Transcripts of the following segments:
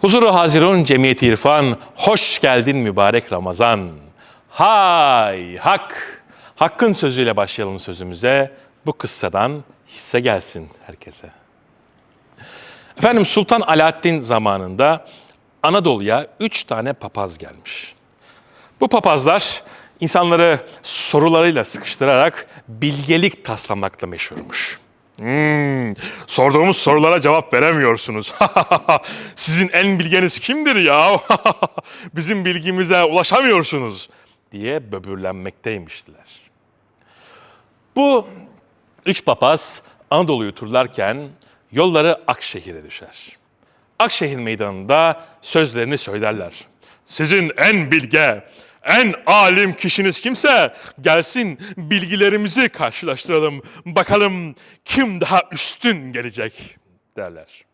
Huzuru Hazirun Cemiyeti İrfan, hoş geldin mübarek Ramazan. Hay hak! Hakkın sözüyle başlayalım sözümüze. Bu kıssadan hisse gelsin herkese. Efendim Sultan Alaaddin zamanında Anadolu'ya üç tane papaz gelmiş. Bu papazlar insanları sorularıyla sıkıştırarak bilgelik taslamakla meşhurmuş. Hmm, sorduğumuz sorulara cevap veremiyorsunuz. Sizin en bilgeniz kimdir ya? Bizim bilgimize ulaşamıyorsunuz diye böbürlenmekteymiştiler. Bu üç papaz Anadolu'yu turlarken yolları Akşehir'e düşer. Akşehir meydanında sözlerini söylerler. Sizin en bilge, en alim kişiniz kimse gelsin bilgilerimizi karşılaştıralım. Bakalım kim daha üstün gelecek derler.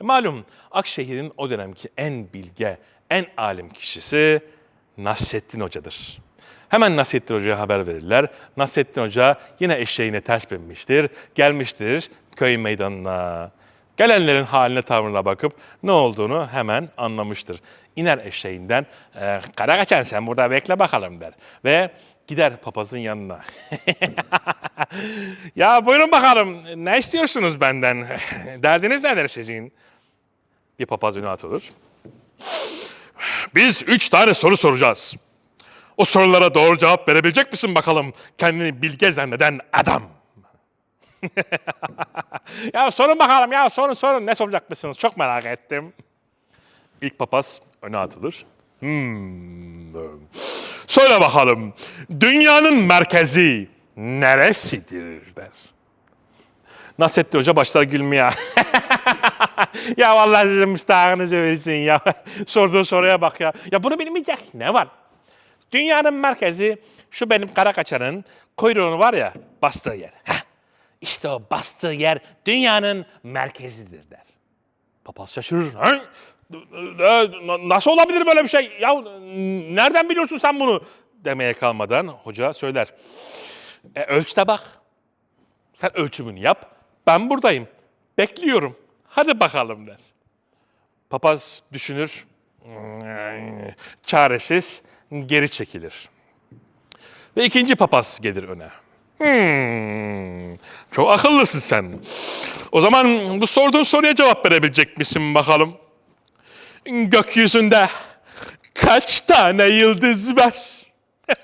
E, malum Akşehir'in o dönemki en bilge, en alim kişisi Nasrettin Hoca'dır. Hemen Nasrettin Hoca'ya haber verirler. Nasrettin Hoca yine eşeğine ters binmiştir. Gelmiştir köy meydanına. Gelenlerin haline tavrına bakıp ne olduğunu hemen anlamıştır. İner eşeğinden, e, kara kaçan sen burada bekle bakalım der. Ve gider papazın yanına. ya buyurun bakalım ne istiyorsunuz benden? Derdiniz nedir sizin? Bir papaz öne atılır. Biz üç tane soru soracağız. O sorulara doğru cevap verebilecek misin bakalım kendini bilge zanneden adam? ya sorun bakalım ya sorun sorun ne soracak mısınız çok merak ettim. İlk papaz öne atılır. Hmm. Söyle bakalım dünyanın merkezi neresidir der. Nasrettin Hoca başlar gülmeye. ya vallahi sizin müstahakınızı verirsin ya. Sorduğu soruya bak ya. Ya bunu bilmeyecek ne var? Dünyanın merkezi şu benim kara kaçanın kuyruğunu var ya bastığı yer. İşte o bastığı yer dünyanın merkezidir der. Papaz şaşırır. E, Nasıl olabilir böyle bir şey? Ya nereden biliyorsun sen bunu? Demeye kalmadan hoca söyler. E, ölçte bak. Sen ölçümünü yap. Ben buradayım. Bekliyorum. Hadi bakalım der. Papaz düşünür. Çaresiz geri çekilir. Ve ikinci papaz gelir öne. Hmm, çok akıllısın sen. O zaman bu sorduğun soruya cevap verebilecek misin bakalım? Gökyüzünde kaç tane yıldız var?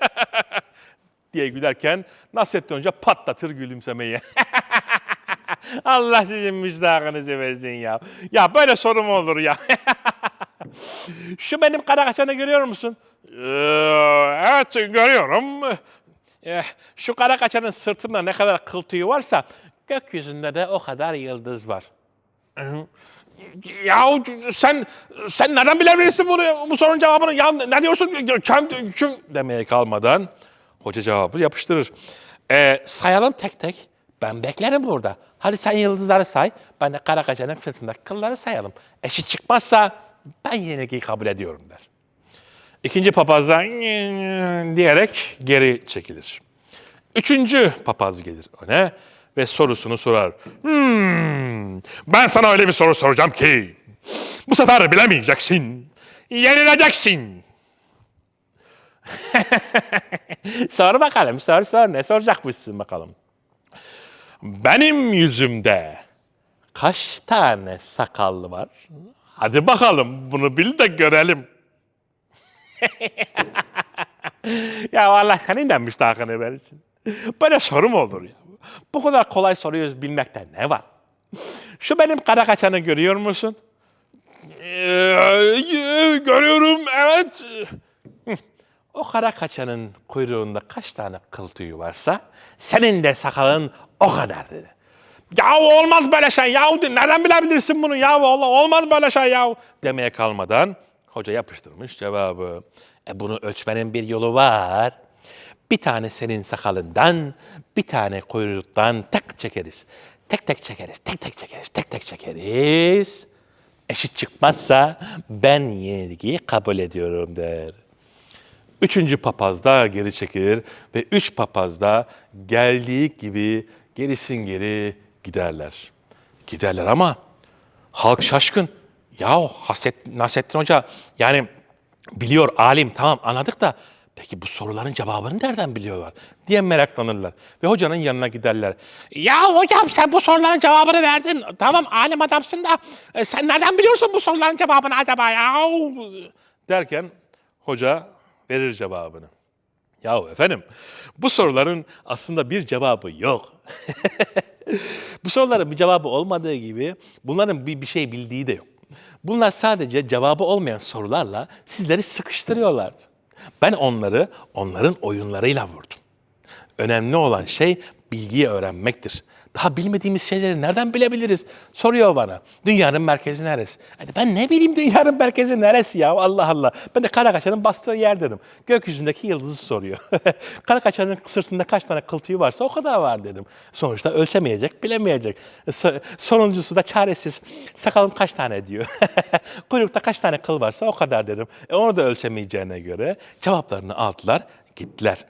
diye gülerken Nasrettin Hoca patlatır gülümsemeyi. Allah sizin müstahakınızı versin ya. Ya böyle soru mu olur ya? Şu benim kara kaçanı görüyor musun? Ee, evet görüyorum. Eh, Şu kara kaçanın sırtında ne kadar kıl tüyü varsa gökyüzünde de o kadar yıldız var. Ya sen sen nereden bilebilirsin bunu bu sorunun cevabını? Ya ne diyorsun? Kim, kim demeye kalmadan hoca cevabı yapıştırır. Ee, sayalım tek tek. Ben beklerim burada. Hadi sen yıldızları say. Ben de kara kaçanın sırtındaki kılları sayalım. Eşit çıkmazsa ben yenilgiyi kabul ediyorum der. İkinci papaz da diyerek geri çekilir. Üçüncü papaz gelir öne ve sorusunu sorar. Hmm, ben sana öyle bir soru soracağım ki bu sefer bilemeyeceksin. Yenileceksin. sor bakalım, sor sor. Ne soracakmışsın bakalım. Benim yüzümde kaç tane sakallı var? Hadi bakalım bunu bil de görelim. ya vallahi senin de müstahakını verirsin. Böyle soru mu olur ya? Bu kadar kolay soruyu bilmekte ne var? Şu benim kara kaçanı görüyor musun? Ee, görüyorum, evet. O kara kaçanın kuyruğunda kaç tane kıl tüyü varsa senin de sakalın o kadar dedi. Ya olmaz böyle şey ya nereden bilebilirsin bunu ya Allah olmaz böyle şey ya demeye kalmadan hoca yapıştırmış cevabı. E bunu ölçmenin bir yolu var. Bir tane senin sakalından, bir tane kuyruktan tek çekeriz. Tek tek çekeriz, tek tek çekeriz, tek tek çekeriz. Eşit çıkmazsa ben yenilgiyi kabul ediyorum der. Üçüncü papaz da geri çekilir ve üç papaz da geldiği gibi gerisin geri giderler. Giderler ama halk şaşkın. Ya Haset, Nasrettin Hoca yani biliyor alim tamam anladık da peki bu soruların cevabını nereden biliyorlar diye meraklanırlar. Ve hocanın yanına giderler. Ya hocam sen bu soruların cevabını verdin. Tamam alim adamsın da e, sen nereden biliyorsun bu soruların cevabını acaba ya? Derken hoca verir cevabını. Yahu efendim bu soruların aslında bir cevabı yok. bu soruların bir cevabı olmadığı gibi bunların bir, bir şey bildiği de yok. Bunlar sadece cevabı olmayan sorularla sizleri sıkıştırıyorlardı. Ben onları onların oyunlarıyla vurdum. Önemli olan şey bilgiyi öğrenmektir. Daha bilmediğimiz şeyleri nereden bilebiliriz? Soruyor bana. Dünyanın merkezi neresi? Hani ben ne bileyim dünyanın merkezi neresi ya? Allah Allah. Ben de kara kaçanın bastığı yer dedim. Gökyüzündeki yıldızı soruyor. kara kaçanın sırtında kaç tane kıl varsa o kadar var dedim. Sonuçta ölçemeyecek, bilemeyecek. So- Sonuncusu da çaresiz. Sakalın kaç tane diyor. Kuyrukta kaç tane kıl varsa o kadar dedim. E onu da ölçemeyeceğine göre cevaplarını aldılar, gittiler.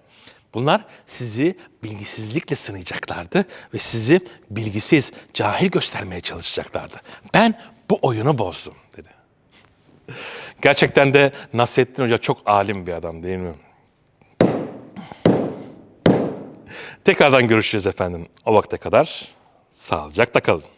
Bunlar sizi bilgisizlikle sınayacaklardı ve sizi bilgisiz, cahil göstermeye çalışacaklardı. Ben bu oyunu bozdum dedi. Gerçekten de Nasrettin Hoca çok alim bir adam değil mi? Tekrardan görüşürüz efendim. O vakte kadar sağlıcakla kalın.